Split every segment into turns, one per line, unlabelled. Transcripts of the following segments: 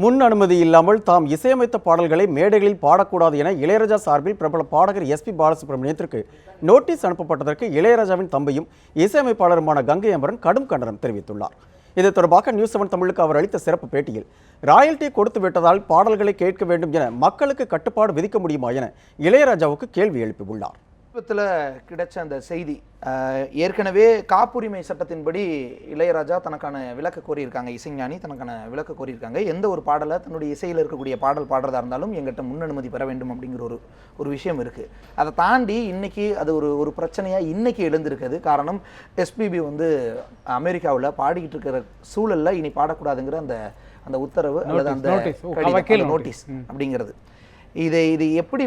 முன் அனுமதி இல்லாமல் தாம் இசையமைத்த பாடல்களை மேடைகளில் பாடக்கூடாது என இளையராஜா சார்பில் பிரபல பாடகர் எஸ்பி பாலசுப்ரமணியத்திற்கு நோட்டீஸ் அனுப்பப்பட்டதற்கு இளையராஜாவின் தம்பியும் இசையமைப்பாளருமான கங்கை அமரன் கடும் கண்டனம் தெரிவித்துள்ளார். இது தொடர்பாக நியூஸ் செவன் தமிழுக்கு அவர் அளித்த சிறப்பு பேட்டியில் ராயல்டி கொடுத்து விட்டதால் பாடல்களை கேட்க வேண்டும் என மக்களுக்கு கட்டுப்பாடு விதிக்க முடியுமா என இளையராஜாவுக்கு கேள்வி எழுப்பியுள்ளார்.
சமீபத்தில் கிடைச்ச அந்த செய்தி ஏற்கனவே காப்புரிமை சட்டத்தின்படி இளையராஜா தனக்கான விளக்க கோரியிருக்காங்க இசைஞானி தனக்கான விளக்க கோரியிருக்காங்க. எந்த ஒரு பாடலை தன்னுடைய இசையில் இருக்கக்கூடிய பாடல் பாடுறதா இருந்தாலும் எங்கிட்ட முன் அனுமதி பெற வேண்டும் அப்படிங்கிற ஒரு ஒரு விஷயம் இருக்குது அதை தாண்டி இன்னைக்கு அது ஒரு ஒரு பிரச்சனையாக இன்னைக்கு எழுந்திருக்குது காரணம் எஸ்பிபி வந்து அமெரிக்காவில் பாடிக்கிட்டு இருக்கிற சூழல்ல இனி பாடக்கூடாதுங்கிற அந்த அந்த உத்தரவு அல்லது அந்த நோட்டீஸ் அப்படிங்கிறது. இதை இது எப்படி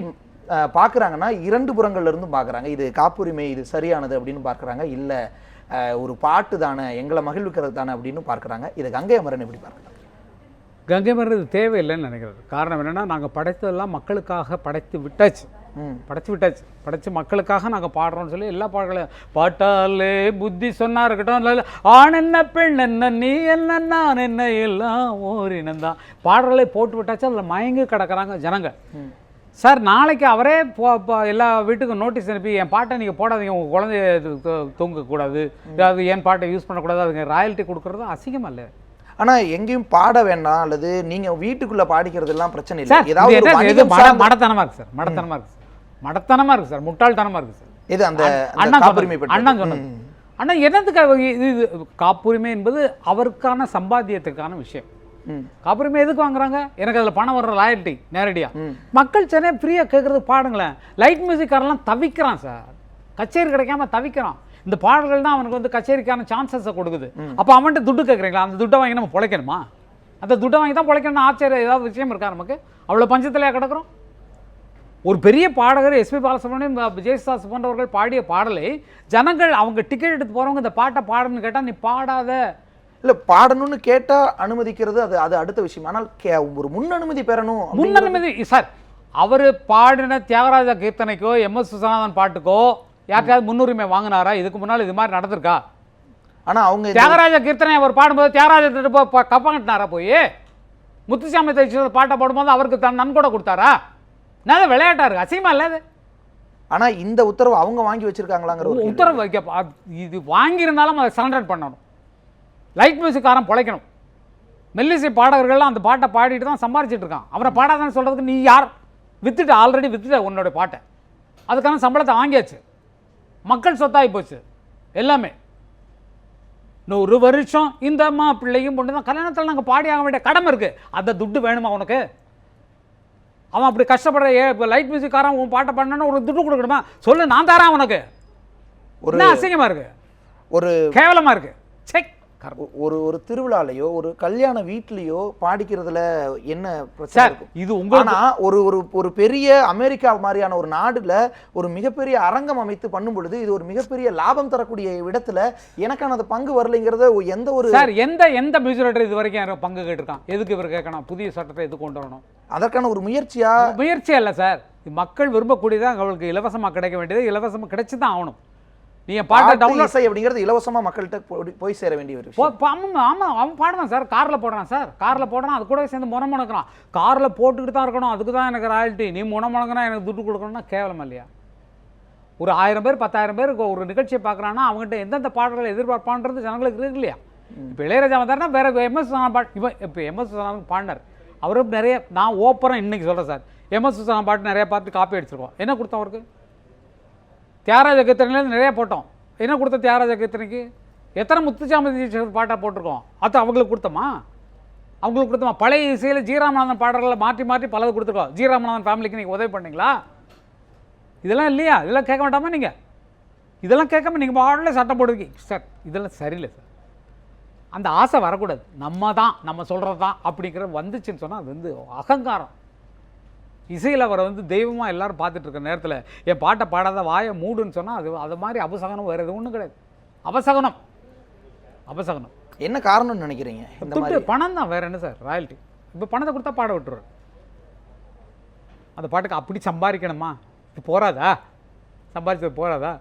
பார்க்கறாங்கன்னா இரண்டு புறங்கள்ல இருந்தும் பார்க்கறாங்க இது காப்புரிமை இது சரியானது அப்படின்னு பார்க்கறாங்க. இல்ல ஒரு பாட்டு தானே எங்களை மகிழ்விக்கிறது தானே அப்படின்னு பார்க்கறாங்க. இதை கங்கை அமரன் எப்படி பார்க்கறாங்க?
கங்கை மருந்து தேவையில்லைன்னு நினைக்கிறது. காரணம் என்னன்னா நாங்கள் படைத்ததெல்லாம் மக்களுக்காக படைத்து விட்டாச்சு.
ம்.
படைச்சு விட்டாச்சு. படைச்சு மக்களுக்காக நாங்கள் பாடுறோம்னு சொல்லி எல்லா பாடங்களையும் பாட்டாலே புத்தி சொன்னா இருக்கட்டும். ஆண் என்ன பெண் என்ன நீ என்ன நான் என்ன எல்லாம் ஓரினம் தான் பாடல்களை போட்டு விட்டாச்சு அதில் மயங்கி கிடக்குறாங்க ஜனங்க சார் நாளைக்கு அவரே போ எல்லா வீட்டுக்கும் நோட்டீஸ் அனுப்பி என் பாட்டை நீங்கள் போடாதீங்க உங்கள் குழந்தைய தூங்கக்கூடாது. அது என் பாட்டை யூஸ் பண்ணக்கூடாது அதுங்க ராயல்ட்டி கொடுக்குறது அசிங்கம் இல்லை
ஆனா எங்கேயும் பாட வேண்டாம் அல்லது நீங்க வீட்டுக்குள்ள பாடிக்கிறது எல்லாம் பிரச்சனை இல்லை. ஏதாவது
இது
ஒரு
என்ன இது
வணிகம்
மட
சார்ந்த-
மடத்தனமா இருக்கு சார் மடத்தனமா இருக்கு சார். மடத்தனமா இருக்கு சார் முட்டாள்தனமா இருக்கு சார்.
இது அந்த
அண்ணா
காப்புரிமை.
அண்ணா சொன்னது அண்ணா என்னத்துக்கு இது காப்புரிமை என்பது அவருக்கான சம்பாத்தியத்துக்கான விஷயம். காப்புரிமை எதுக்கு வாங்குறாங்க? எனக்கு அதில் பணம் வர்ற லாயல்ட்டி நேரடியா. மக்கள் சென்னை ஃப்ரீயாக கேட்குறது பாடுங்களேன். லைட் மியூசிக்காரெல்லாம் தவிக்கிறான் சார் கச்சேரி கிடைக்காம தவிக்கிறான். இந்த பாடல்கள் தான் அவனுக்கு வந்து கச்சேரிக்கான சான்சஸை கொடுக்குது. அப்போ அவன்கிட்ட துட்டு கேட்குறீங்களா அந்த துட்டை வாங்கி நம்ம பிழைக்கணுமா? அந்த துட்டை வாங்கி தான் பிழைக்கணும்னு ஆச்சரியம் ஏதாவது விஷயம் இருக்கா நமக்கு? அவ்வளோ பஞ்சத்திலையா கிடக்குறோம். ஒரு பெரிய பாடகர் எஸ்பி பாலசுப்ரமணியம் விஜயசுதாஸ் போன்றவர்கள் பாடிய பாடலை ஜனங்கள் அவங்க டிக்கெட் எடுத்து போறவங்க இந்த பாட்டை பாடுன்னு கேட்டால் நீ பாடாத.
இல்ல பாடணும்னு கேட்டா அனுமதிக்கிறது அது அது அடுத்த விஷயம். ஆனால் கே- ஒரு முன் அனுமதி பெறணும் அப்படிங்கிறது-
முன்னனுமதி சார் அவர் பாடின தியாகராஜ கீர்த்தனைக்கோ எம் எஸ் சுசனாதன் பாட்டுக்கோ யாருக்காவது முன்னுரிமை வாங்கினாரா? இதுக்கு முன்னால் இது மாதிரி நடந்திருக்கா?
ஆனா அவங்க
தியாகராஜ கீர்த்தனை அவர் பாடும்போது தியாகராஜ போய் கப்பங்கட்டினாரா போய்? முத்துசாமி தைச்ச பாட்டை பாடும்போது அவருக்கு தன் நன்கொடை கொடுத்தாரா? நான் விளையாட்டா இருக்கு? அசிங்கமா இல்லை அது?
ஆனா இந்த உத்தரவு அவங்க வாங்கி வச்சிருக்காங்களாங்கிற.
உத்தரவு இது வாங்கியிருந்தாலும் அதை சரண்டர் பண்ணணும். லைட் மியூசிக்காரன் பிழைக்கணும். மெல்லிசை பாடகர்கள்லாம் அந்த பாட்டை பாடிட்டு தான் சம்பாரிச்சிட்டு இருக்கான் அவரை பாடாதான்னு சொல்கிறதுக்கு நீ யார்? வித்துட்டு ஆல்ரெடி வித்துட்ட உன்னோட பாட்டை. அதுக்கான சம்பளத்தை வாங்கியாச்சு. மக்கள் சொத்தாகி போச்சு. எல்லாமே. நூறு வருஷம் இந்த அம்மா பிள்ளையும் பொண்ணு தான். கல்யாணத்தில் நாங்கள் பாடி ஆக வேண்டிய கடமை இருக்குது அந்த துட்டு வேணுமா உனக்கு? அவன் அப்படி கஷ்டப்படுற ஏ இப்போ லைட் மியூசிக்காரன் உன் பாட்டை பண்ணனா ஒரு துட்டு கொடுக்கணுமா? சொல்லு நான் தரேன் அவனுக்கு.
ஒரு
என்ன அசிங்கமா இருக்கு?
ஒரு
கேவலமா இருக்கு. செக்.
ஒரு ஒரு திருவிழாலயோ ஒரு கல்யாண வீட்லயோ பாடிக்கிறதுல என்ன பிரச்சனை
இது உங்களுக்கு
ஆனா ஒரு ஒரு ஒரு பெரிய அமெரிக்கா மாதிரியான ஒரு நாடுல ஒரு மிகப்பெரிய அரங்கம் அமைத்து பண்ணும் பொழுது இது ஒரு மிகப்பெரிய லாபம் தரக்கூடிய இடத்துல எனக்கான அந்த பங்கு வரலைங்கிறத எந்த ஒரு
சார் எந்த எந்த மியூசிக் இது வரைக்கும் யாரும் பங்கு கேட்டிருக்கான்? எதுக்கு இவர் கேட்கணும்? புதிய சட்டத்தை எது கொண்டு வரணும்?
அதற்கான ஒரு முயற்சியா?
முயற்சி அல்ல சார். மக்கள் விரும்பக்கூடியதான் அவங்களுக்கு இலவசமா கிடைக்க வேண்டியது இலவசமா கிடைச்சு தான் ஆகணும். நீங்க பாட்டை டவுன்லோட்
இசை அப்படிங்கிறது இலவசமா மக்கள்கிட்ட போய்- போய் சேர வேண்டிய ஒரு
ஆமாம் ஆமாம் அவன் பாடுவான் சார் காரில் போடுறான் சார் காரில் போடுறான் அது கூட சேர்ந்து முனை முணக்கிறான் காரில் போட்டுக்கிட்டு தான் இருக்கணும் அதுக்கு தான் எனக்கு ராயல்ட்டி நீ முனை முணங்கினா எனக்கு துட்டு கொடுக்கணும்னா கேவலம் இல்லையா? ஒரு ஆயிரம் பேர் பத்தாயிரம் பேர் ஒரு நிகழ்ச்சியை பார்க்குறான்னா அவங்ககிட்ட எந்தெந்த பாடல்களை எதிர்பார்ப்பான்றது ஜனங்களுக்கு இருக்கு இல்லையா? இப்போ இளையராஜா வந்தாருன்னா வேற எம்எஸ் பாட்டு இப்போ இப்போ எம்எஸ் சுசானாவுக்கு பாடினார். அவரும் நிறைய நான் ஓப்பராக இன்னைக்கு சொல்கிறேன் சார். எம்எஸ் சுசானா பாட்டு நிறைய பார்த்து காப்பி அடிச்சிருக்கோம். என்ன கொடுத்தோம் அவருக்கு? தியாகராஜ கீர்த்தனையிலேருந்து நிறைய போட்டோம். என்ன கொடுத்த தியாகராஜ கீர்த்தனைக்கு எத்தனை முத்துச்சாமி பாட்டாக போட்டிருக்கோம்? அது அவங்களுக்கு கொடுத்தோமா? அவங்களுக்கு கொடுத்தோமா? பழைய இசையில் ஜீராமநாதன் பாடல்களை மாற்றி மாற்றி பலது கொடுத்துருக்கோம். ஜீராமநாதன் ஃபேமிலிக்கு நீங்கள் உதவி பண்ணீங்களா? இதெல்லாம் இல்லையா? இதெல்லாம் கேட்க வேண்டாமா நீங்கள் இதெல்லாம் கேட்காம நீங்கள் பாடல சட்டம் போடுவீங்க. சார் இதெல்லாம் சரியில்லை சார். அந்த ஆசை வரக்கூடாது. நம்ம தான் நம்ம சொல்கிறது தான் அப்படிங்கிறது வந்துச்சுன்னு சொன்னால் அது வந்து அகங்காரம். இசையில் அவரை வந்து தெய்வமாக எல்லாரும் பார்த்துட்டு இருக்க நேரத்தில் என் பாட்டை பாடாத வாயை மூடுன்னு சொன்னால் அது அது மாதிரி அபசகனம் வேறு எதுவும் ஒன்றும் கிடையாது. அபசகனம். அபசகனம்.
என்ன காரணம்னு நினைக்கிறீங்க
துட்டு பணம் தான் வேற என்ன சார்? ராயல்ட்டி. இப்போ பணத்தை கொடுத்தா பாட விட்டுருவார் அந்த பாட்டுக்கு அப்படி சம்பாதிக்கணுமா? இது போறாதா? சம்பாதிச்சது போறாதா?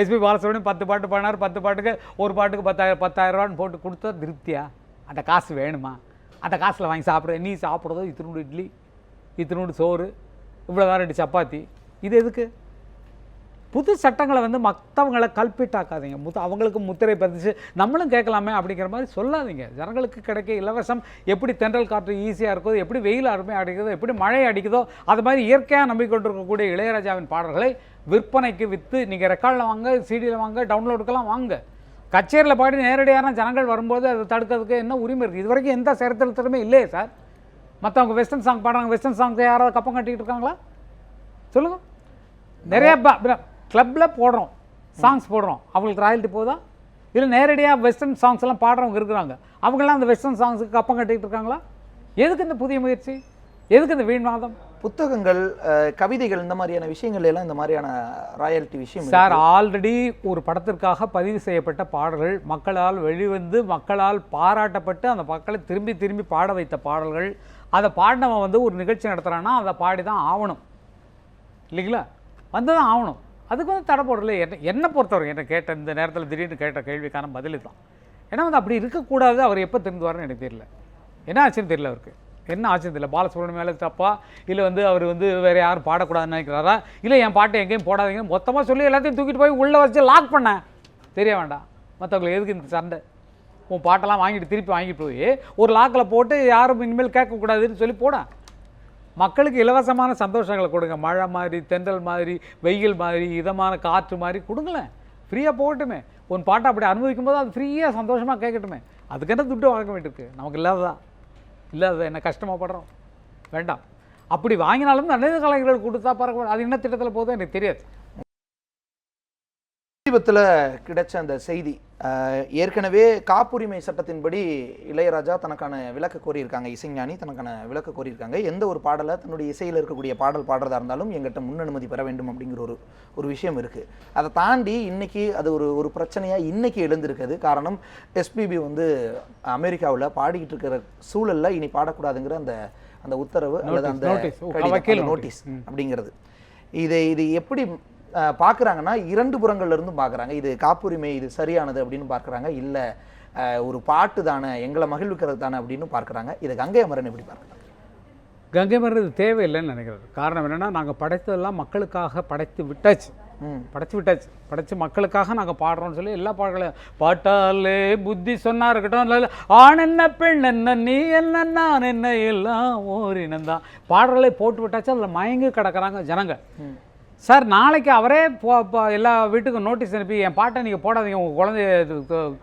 எஸ்பி பாலசுப்ரமணியம் பத்து பாட்டு பாடினார் பத்து பாட்டுக்கு ஒரு பாட்டுக்கு பத்தாயிரம் ரூபான்னு போட்டு கொடுத்தா திருப்தியா? அந்த காசு வேணுமா? அந்த காசில் வாங்கி சாப்பிட்ற நீ சாப்பிட்றதோ இத்தினோடு இட்லி. இத்தினோடு சோறு இவ்வளோ தான் ரெண்டு சப்பாத்தி. இது எதுக்கு? புது சட்டங்களை வந்து மற்றவங்களை கல்பிட்டாக்காதீங்க. முத்து அவங்களுக்கு முத்திரை பதிச்சு நம்மளும் கேட்கலாமே அப்படிங்கிற மாதிரி சொல்லாதீங்க. ஜனங்களுக்கு கிடைக்க இலவசம் எப்படி தென்றல் காற்று ஈஸியாக இருக்கோ எப்படி வெயில் அருமையாக அடிக்குதோ எப்படி மழை அடிக்குதோ அது மாதிரி இயற்கையாக நம்பிக்கொண்டிருக்கக்கூடிய இளையராஜாவின் பாடல்களை விற்பனைக்கு விற்று நீங்கள் ரெக்கார்டில் வாங்க சிடியில் வாங்க டவுன்லோடுக்கெல்லாம் வாங்க. கச்சேரியில் பாடி நேரடியான ஜனங்கள் வரும்போது அதை தடுக்கிறதுக்கு என்ன உரிமை இருக்குது இது வரைக்கும் எந்த சரித்திரத்திலுமே இல்லையே சார். மற்றவங்க வெஸ்டர்ன் சாங் பாடுறாங்க வெஸ்டர்ன் சாங்ஸ் யாராவது கப்பம் கட்டிக்கிட்டு இருக்காங்களா? சொல்லுங்கள் நிறைய கிளப்பில் போடுறோம் சாங்ஸ் போடுறோம். அவங்களுக்கு ராயல்ட்டி போதா? இல்லை நேரடியாக வெஸ்டர்ன் சாங்ஸ் எல்லாம் பாடுறவங்க இருக்கிறாங்க. அவங்களாம் அந்த வெஸ்டர்ன் சாங்ஸுக்கு கப்பம் கட்டிக்கிட்டு இருக்காங்களா? எதுக்கு இந்த புதிய முயற்சி? எதுக்கு இந்த வீண்வாதம்
புத்தகங்கள் கவிதைகள் இந்த மாதிரியான விஷயங்கள் எல்லாம் இந்த மாதிரியான ராயல்ட்டி விஷயம்
சார் ஆல்ரெடி ஒரு படத்திற்காக பதிவு செய்யப்பட்ட பாடல்கள் மக்களால் வெளிவந்து மக்களால் பாராட்டப்பட்டு அந்த மக்களை திரும்பி திரும்பி பாட வைத்த பாடல்கள் அதை பாடினவன் வந்து ஒரு நிகழ்ச்சி நடத்துகிறான்னா அதை பாடி தான் ஆகணும். இல்லைங்களா? வந்து தான் ஆகணும். அதுக்கு வந்து தடை போடல. என்ன என்னை பொறுத்தவரை என்ன கேட்ட இந்த நேரத்தில் திடீர்னு கேட்ட கேள்விக்கான பதில் தான். ஏன்னா வந்து அப்படி இருக்கக்கூடாது அவர் எப்போ திரும்புவார்னு எனக்கு தெரியல. என்ன ஆச்சுன்னு தெரியல அவருக்கு. என்ன ஆச்சு இல்லை பாலசுப்ரமணியம் மேலே தப்பா? இல்லை வந்து அவர் வந்து வேறு யாரும் பாடக்கூடாதுன்னு நினைக்கிறாரா? இல்லை என் பாட்டை எங்கேயும் போடாதீங்க மொத்தமாக சொல்லி எல்லாத்தையும் தூக்கிட்டு போய் உள்ளே வச்சு லாக் பண்ணேன். தெரிய வேண்டாம். மற்றவங்களுக்கு எதுக்கு இந்த சண்டை? உன் பாட்டெல்லாம் வாங்கிட்டு திருப்பி வாங்கிட்டு போய் ஒரு லாக்கில் போட்டு யாரும் இனிமேல் கேட்கக்கூடாதுன்னு சொல்லி போட. மக்களுக்கு இலவசமான சந்தோஷங்களை கொடுங்க. மழை மாதிரி தென்றல் மாதிரி வெயில் மாதிரி இதமான காற்று மாதிரி கொடுங்களேன். ஃப்ரீயாக போகட்டுமே. உன் பாட்டை அப்படி அனுபவிக்கும் போது அது ஃப்ரீயாக சந்தோஷமாக கேட்கட்டுமே. அதுக்கென்ன துட்டு வாங்க வேண்டியிருக்கு? நமக்கு இல்லை அதை என்ன கஷ்டமாக படுறோம். வேண்டாம். அப்படி வாங்கினாலும் நல்லது கலைஞர்கள் கொடுத்தா பரவாயில்ல. அது என்ன திட்டத்தில் போதும் எனக்கு தெரியாது.
சமீபத்தில் கிடைச்ச அந்த செய்தி ஏற்கனவே காப்புரிமை சட்டத்தின்படி இளையராஜா தனக்கான விலக்கு கோரியிருக்காங்க இசைஞானி தனக்கான விலக்கு கோரியிருக்காங்க. எந்த ஒரு பாடலை தன்னுடைய இசையில் இருக்கக்கூடிய பாடல் பாடுறதா இருந்தாலும் எங்கிட்ட முன் அனுமதி பெற வேண்டும் அப்படிங்கிற ஒரு ஒரு விஷயம் இருக்குது அதை தாண்டி இன்னைக்கு அது ஒரு ஒரு பிரச்சனையாக இன்னைக்கு எழுந்திருக்குது காரணம் எஸ்பிபி வந்து அமெரிக்காவில் பாடிக்கிட்டு இருக்கிற சூழல்ல இனி பாடக்கூடாதுங்கிற அந்த அந்த உத்தரவு அல்லது அந்த நோட்டீஸ் அப்படிங்கிறது. இதை இது எப்படி பார்க்கறாங்கன்னா இரண்டு புறங்கள்ல இருந்தும் பார்க்கறாங்க இது காப்புரிமை இது சரியானது அப்படின்னு பார்க்கறாங்க. இல்ல ஒரு பாட்டு தானே எங்களை மகிழ்விக்கிறது தானே அப்படின்னு பார்க்கறாங்க. இதை கங்கை அமரன் எப்படி பார்க்கறாங்க?
கங்கை மருந்து தேவையில்லைன்னு நினைக்கிறது. காரணம் என்னென்னா நாங்கள் படைத்ததெல்லாம் மக்களுக்காக படைத்து விட்டாச்சு.
ம்.
படைச்சு விட்டாச்சு. படைச்சு மக்களுக்காக நாங்கள் பாடுறோம்னு சொல்லி எல்லா பாடல்களையும் பாட்டாலே புத்தி சொன்னா இருக்கட்டும். இல்லை ஆண் என்ன பெண் என்ன நீ என்ன நான் என்ன எல்லாம் ஓரினம் தான் பாடல்களை போட்டு விட்டாச்சு அதில் மயங்கி கிடக்குறாங்க ஜனங்க சார் நாளைக்கு அவரே போ எல்லா வீட்டுக்கும் நோட்டீஸ் அனுப்பி என் பாட்டை நீங்கள் போடாதீங்க உங்கள் குழந்தைய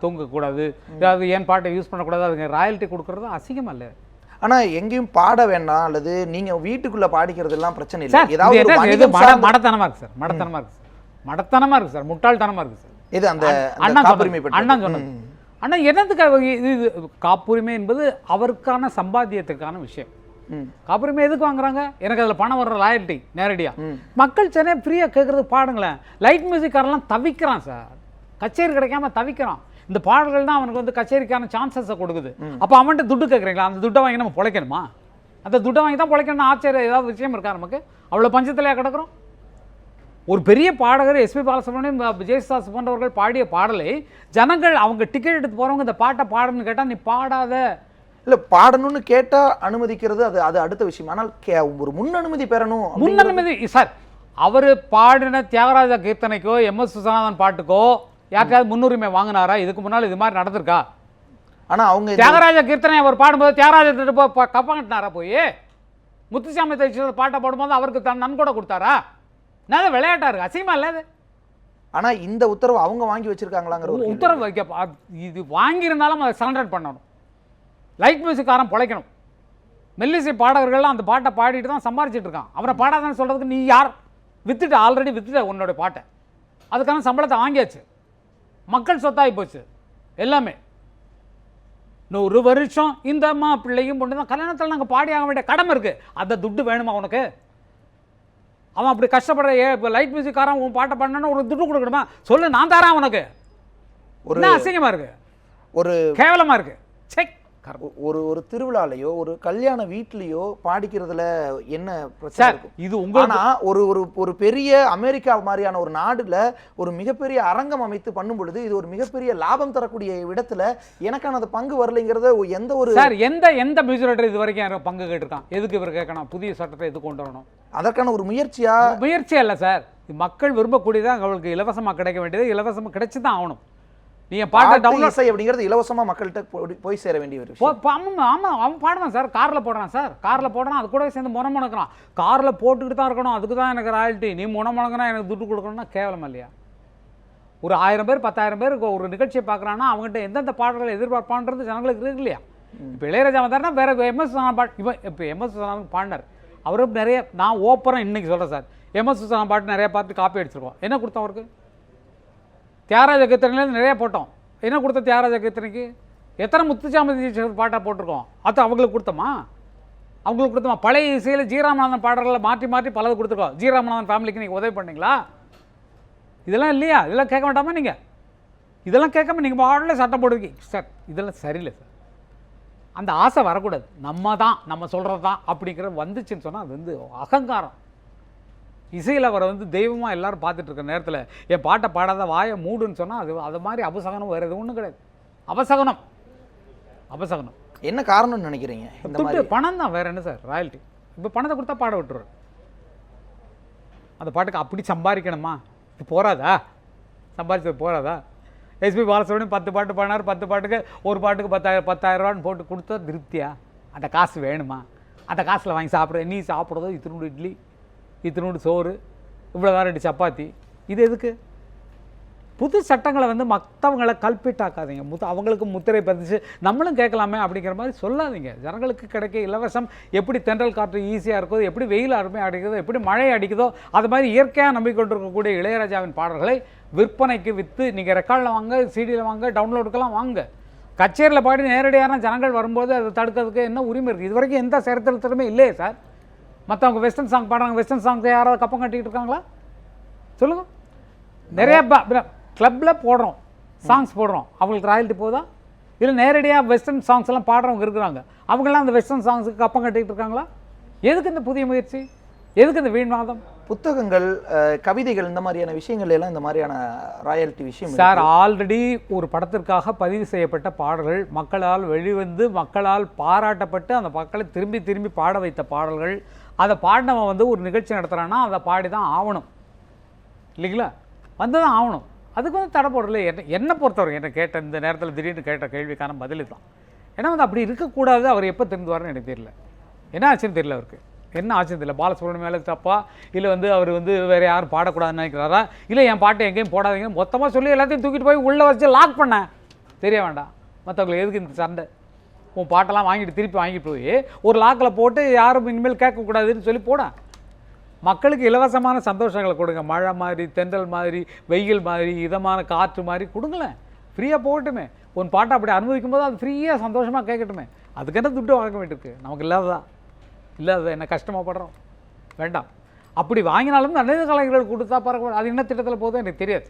தூங்கக்கூடாது. அது என் பாட்டை யூஸ் பண்ணக்கூடாது அதுங்க ராயல்ட்டி கொடுக்குறது அசிங்கமா இல்லை
ஆனா எங்கேயும் பாட வேண்டாம் அல்லது நீங்க வீட்டுக்குள்ள பாடிக்கிறது எல்லாம் பிரச்சனை இல்லை. ஏதாவது ஒரு
என்ன இது
வணிகம்
மட
சார்ந்த-
மடத்தனமா இருக்கு சார் மடத்தனமா இருக்கு சார். மடத்தனமா இருக்கு சார் முட்டாள்தனமா இருக்கு சார்.
இது அந்த
அண்ணா
காப்புரிமை.
அண்ணா சொன்னது. அண்ணா என்னத்துக்கு இது காப்புரிமை என்பது அவருக்கான சம்பாத்தியத்துக்கான விஷயம். காப்புரிமை எதுக்கு வாங்குறாங்க? எனக்கு அதில் பணம் வர்ற ராயல்ட்டி நேரடியா.
ம்.
மக்கள் சென்னை ஃப்ரீயாக கேட்குறது பாடுங்களேன். லைட் மியூசிக்காரெல்லாம் தவிக்கிறான் சார் கச்சேரி கிடைக்காம தவிக்கிறான். இந்த பாடல்கள் தான் அவனுக்கு வந்து கச்சேரிக்கான சான்சஸை கொடுக்குது. அப்போ அவன்கிட்ட துட்டு கேட்குறீங்களா அந்த துட்டை வாங்கி நம்ம பிழைக்கணுமா? அந்த துட்டை வாங்கி தான் பிழைக்கணும்னு ஆச்சரியம் ஏதாவது விஷயம் இருக்கா நமக்கு? அவ்வளோ பஞ்சத்திலையா கிடக்குறோம்? ஒரு பெரிய பாடகர் எஸ்பி பாலசுப்ரமணியம் ஜெயசுதாஸ் போன்றவர்கள் பாடிய பாடலை ஜனங்கள் அவங்க டிக்கெட் எடுத்து போறவங்க இந்த பாட்டை பாடணும்னு கேட்டா நீ பாடாத.
இல்ல பாடணும்னு கேட்டா அனுமதிக்கிறது அது அது அடுத்த விஷயம். ஆனால் கே- ஒரு முன் அனுமதி பெறணும் அப்படிங்கிறது-
முன்னனுமதி சார் அவர் பாடின தியாகராஜ கீர்த்தனைக்கோ எம் எஸ் சுசனாதன் பாட்டுக்கோ யார்கிட்டயாவது முன்னுரிமை வாங்கினாரா? இதுக்கு முன்னால் இது மாதிரி நடந்திருக்கா?
ஆனா அவங்க
தியாகராஜ கீர்த்தனை அவர் பாடும்போது தியாகராஜ கப்பம் கட்டினாரா போய்? முத்துசாமி தைச்சது பாட்டை பாடும்போது அவருக்கு தன் நன்கொடை கொடுத்தாரா? நான் விளையாட்டா இருக்கு இல்லை அது
ஆனா இந்த உத்தரவு அவங்க வாங்கி வச்சிருக்காங்களாங்கிற.
உத்தரவு வைக்க இது வாங்கியிருந்தாலும் அதை சரண்டர் பண்ணணும். லைட் மியூசிக்காரன் பிழைக்கணும். மெல்லிசை பாடகர்கள்லாம் அந்த பாட்டை பாடிட்டு தான் சம்பாரிச்சிட்டு இருக்கான். அவரை பாடாதன்னு சொல்றதுக்கு நீ யார்? வித்துட்ட ஆல்ரெடி வித்துட்ட உன்னோட பாட்டை. அதுக்கான சம்பளத்தை வாங்கியாச்சு. மக்கள் சொத்தாகி போச்சு. எல்லாமே. நூறு வருஷம் இந்த அம்மா பிள்ளையும் பொண்ணு தான். கல்யாணத்தில் நாங்கள் பாடி ஆக வேண்டிய கடமை இருக்கு. அந்த துட்டு வேணுமா உனக்கு? அவன் அப்படி கஷ்டப்படுற ஏ இப்போ லைட் மியூசிக்காரன் உன் பாட்டை பண்ணணும் ஒரு துட்டு கொடுக்கணுமா? சொல்லு நான் தரேன் உனக்கு
ஒரு
என்ன அசிங்கமா இருக்கு?
ஒரு
கேவலமா இருக்கு. செக்
ஒரு ஒரு திருவிழாலையோ ஒரு கல்யாண வீட்லயோ பாடிக்கிறதுல என்ன பிரச்சனை
இது உங்களுக்கு
ஆனா ஒரு ஒரு ஒரு பெரிய அமெரிக்கா மாதிரியான ஒரு நாடுல ஒரு மிகப்பெரிய அரங்கம் அமைத்து பண்ணும் பொழுது இது ஒரு மிகப்பெரிய லாபம் தரக்கூடிய இடத்துல எனக்கான பங்கு வரலைங்கிறத எந்த ஒரு
சார் எந்த எந்த மியூசிலேட்டர் இது வரைக்கும் யாரும் பங்கு கேட்டிருக்கான்? எதுக்கு இவர் கேட்கணும்? புதிய சட்டத்தை எது கொண்டு வரணும்?
அதற்கான ஒரு முயற்சியா?
முயற்சி அல்ல சார். மக்கள் விரும்பக்கூடியதான் அவங்களுக்கு இலவசமாக கிடைக்க வேண்டியது இலவசமாக கிடைச்சி தான் ஆகணும். நீங்கள் பாட்டை டவுன்லோட்
இசை அப்படிங்கிறது இலவசமா மக்கள்கிட்ட போய்- போய் சேர வேண்டிய ஒரு விஷயம்.
ஆமாம் ஆமாம் அவன் பாடுவான் சார். காரில் போடுறான் சார். காரில் போடுறான் அது கூட சேர்ந்து முனை முணக்கிறான் காரில் போட்டுக்கிட்டு தான் இருக்கணும். அதுக்கு தான் எனக்கு ராயல்ட்டி நீ முனை முணங்கினா எனக்கு துட்டு கொடுக்கணும்னா கேவலம் இல்லையா? ஒரு ஆயிரம் பேர் பத்தாயிரம் பேர் ஒரு நிகழ்ச்சியை பார்க்குறான்னா அவங்ககிட்ட எந்தெந்த பாடல்களை எதிர்பார்ப்பான்றது ஜனங்களுக்கு இருக்கு இல்லையா? இப்போ இளையராஜா வந்தாருன்னா வேற எம்எஸ் பாட்டு இப்போ இப்போ எம்எஸ் பாடினார். அவரும் நிறைய நான் ஓப்பராக இன்னைக்கு சொல்கிறேன் சார். எம்எஸ் பாட்டு நிறைய பார்த்து காப்பி அடிச்சிருக்கோம். என்ன கொடுத்தோம் அவருக்கு? தியாகராஜ கீர்த்தனையிலேருந்து நிறைய போட்டோம். என்ன கொடுத்த தியாகராஜ கீர்த்தனைக்கு எத்தனை முத்துச்சாமதி பாட்டாக போட்டிருக்கோம்? அது அவங்களுக்கு கொடுத்தோமா? அவங்களுக்கு கொடுத்தோமா? பழைய இசையில் ஜீராமநாதன் பாடல்களை மாற்றி மாற்றி பலது கொடுத்துருக்கோம். ஜீராமநாதன் ஃபேமிலிக்கு நீங்கள் உதவி பண்ணீங்களா? இதெல்லாம் இல்லையா? இதெல்லாம் கேட்க வேண்டாமா நீங்கள் இதெல்லாம் கேட்காம நீங்கள் பாடல சட்டம் போடுவீங்க சார் இதெல்லாம் சரியில்லை சார். அந்த ஆசை வரக்கூடாது. நம்ம தான் நம்ம சொல்கிறது தான் அப்படிங்கிற வந்துச்சுன்னு சொன்னால் அது வந்து அகங்காரம். இசையில் அவரை வந்து தெய்வமாக எல்லாரும் பார்த்துட்டு இருக்க நேரத்தில் என் பாட்டை பாடாத வாயை மூடுன்னு சொன்னால் அது அது மாதிரி அபசகனம் வேறு எதுவும் ஒன்றும் கிடையாது. அபசகனம். அபசகனம்.
என்ன காரணம்னு நினைக்கிறீங்க இந்த மாதிரி?
பணம் தான் வேறு என்ன சார்? ராயல்ட்டி இப்போ பணத்தை கொடுத்தா பாட விட்டுரு அந்த பாட்டுக்கு அப்படி சம்பாதிக்கணுமா? இது போறாதா? சம்பாதிச்சது போறாதா? எஸ்பி பாலசுப்ரமணியம் பத்து பாட்டு பாடினார் பத்து பாட்டுக்கு ஒரு பாட்டுக்கு பத்தாயிரம் பத்தாயிரம் ரூபான்னு போட்டு கொடுத்தா திருப்தியா? அந்த காசு வேணுமா? அந்த காசில் வாங்கி சாப்பிட நீ சாப்பிட்றதோ இத்தினோடு இட்லி. இத்தினோடு சோறு இவ்வளோ தான் ரெண்டு சப்பாத்தி. இது எதுக்கு? புது சட்டங்களை வந்து மற்றவங்களை கல்பிட்டாக்காதீங்க. முத்து அவங்களுக்கு முத்திரை பதிச்சு நம்மளும் கேட்கலாமே அப்படிங்கிற மாதிரி சொல்லாதீங்க. ஜனங்களுக்கு கிடைக்க இலவசம் எப்படி தென்றல் காற்று ஈஸியாக இருக்கோ எப்படி வெயில் அருமையாக அடிக்குதோ எப்படி மழை அடிக்குதோ அது மாதிரி இயற்கையாக நம்பிக்கொண்டிருக்கக்கூடிய இளையராஜாவின் பாடல்களை விற்பனைக்கு விற்று நீங்கள் ரெக்கார்டில் வாங்க சிடியில் வாங்க டவுன்லோடுக்கெல்லாம் வாங்க. கச்சேரியில் பாடி நேரடியான ஜனங்கள் வரும்போது அதை தடுக்கிறதுக்கு என்ன உரிமை இருக்குது இது வரைக்கும் எந்த சரித்திரத்திலுமே இல்லையே சார். மற்றவங்க வெஸ்டர்ன் சாங் பாடுறாங்க வெஸ்டர்ன் சாங்ஸ் யாராவது கப்பம் கட்டிக்கிட்டு இருக்காங்களா? சொல்லுங்கள் நிறைய கிளப்பில் போடுறோம் சாங்ஸ் போடுறோம். அவங்களுக்கு ராயல்ட்டி போதா? இல்லை நேரடியாக வெஸ்டர்ன் சாங்ஸ் எல்லாம் பாடுறவங்க இருக்கிறாங்க. அவங்கெல்லாம் அந்த வெஸ்டர்ன் சாங்ஸுக்கு கப்பம் கட்டிக்கிட்டு இருக்காங்களா? எதுக்கு இந்த புதிய முயற்சி? எதுக்கு இந்த வீண்வாதம்?
புத்தகங்கள் கவிதைகள் இந்த மாதிரியான விஷயங்கள் எல்லாம் இந்த மாதிரியான ராயல்டி விஷயம்
சார் ஆல்ரெடி ஒரு படத்திற்காக பதிவு செய்யப்பட்ட பாடல்கள் மக்களால் வெளிவந்து மக்களால் பாராட்டப்பட்டு அந்த மக்களை திரும்பி திரும்பி பாட வைத்த பாடல்கள் அதை பாடினவன் வந்து ஒரு நிகழ்ச்சி நடத்துகிறான்னா அதை பாடி தான் ஆகணும். இல்லைங்களா? வந்து தான் ஆகணும். அதுக்கு வந்து தடை போடல என்ன என்னை பொறுத்தவரை என்னை கேட்ட இந்த நேரத்தில் திடீர்னு கேட்ட கேள்விக்கான பதில் தான் ஏன்னா வந்து அப்படி இருக்கக்கூடாது அவர் எப்போ திருந்துவார்னு எனக்கு தெரியல. என்ன ஆச்சுன்னு தெரியல அவருக்கு. என்ன ஆச்சுன்னு தெரியல. பாலசுப்ரமணியம் மேலே தப்பா? இல்லை வந்து அவர் வந்து வேறு யாரும் பாடக்கூடாதுன்னு நினைக்கிறாரா? இல்லை என் பாட்டை எங்கேயும் போடாதீங்க மொத்தமாக சொல்லி எல்லாத்தையும் தூக்கிட்டு போய் உள்ளே வச்சு லாக் பண்ணேன். தெரிய வேண்டாம். மற்றவங்களுக்கு எதுக்கு இந்த சண்டை? உன் பாட்டெல்லாம் வாங்கிட்டு திருப்பி வாங்கிட்டு போய் ஒரு லாக்கில் போட்டு யாரும் இனிமேல் கேட்கக்கூடாதுன்னு சொல்லி போட. மக்களுக்கு இலவசமான சந்தோஷங்களை கொடுங்க. மழை மாதிரி தென்றல் மாதிரி வெயில் மாதிரி இதமான காற்று மாதிரி கொடுங்களேன். ஃப்ரீயாக போகட்டுமே. உன் பாட்டை அப்படி அனுபவிக்கும் போது அது ஃப்ரீயாக சந்தோஷமாக கேட்கட்டுமே. அதுக்கென்ன துட்டு வாங்க வேண்டியிருக்கு? நமக்கு இல்லாததா? இல்லாததா? என்ன கஷ்டமாக படுறோம்? வேண்டாம். அப்படி வாங்கினாலும் நல்ல கலைஞர்கள் கொடுத்தா பரவாயில்ல. அது என்ன திட்டத்தில் போதும் எனக்கு தெரியாது.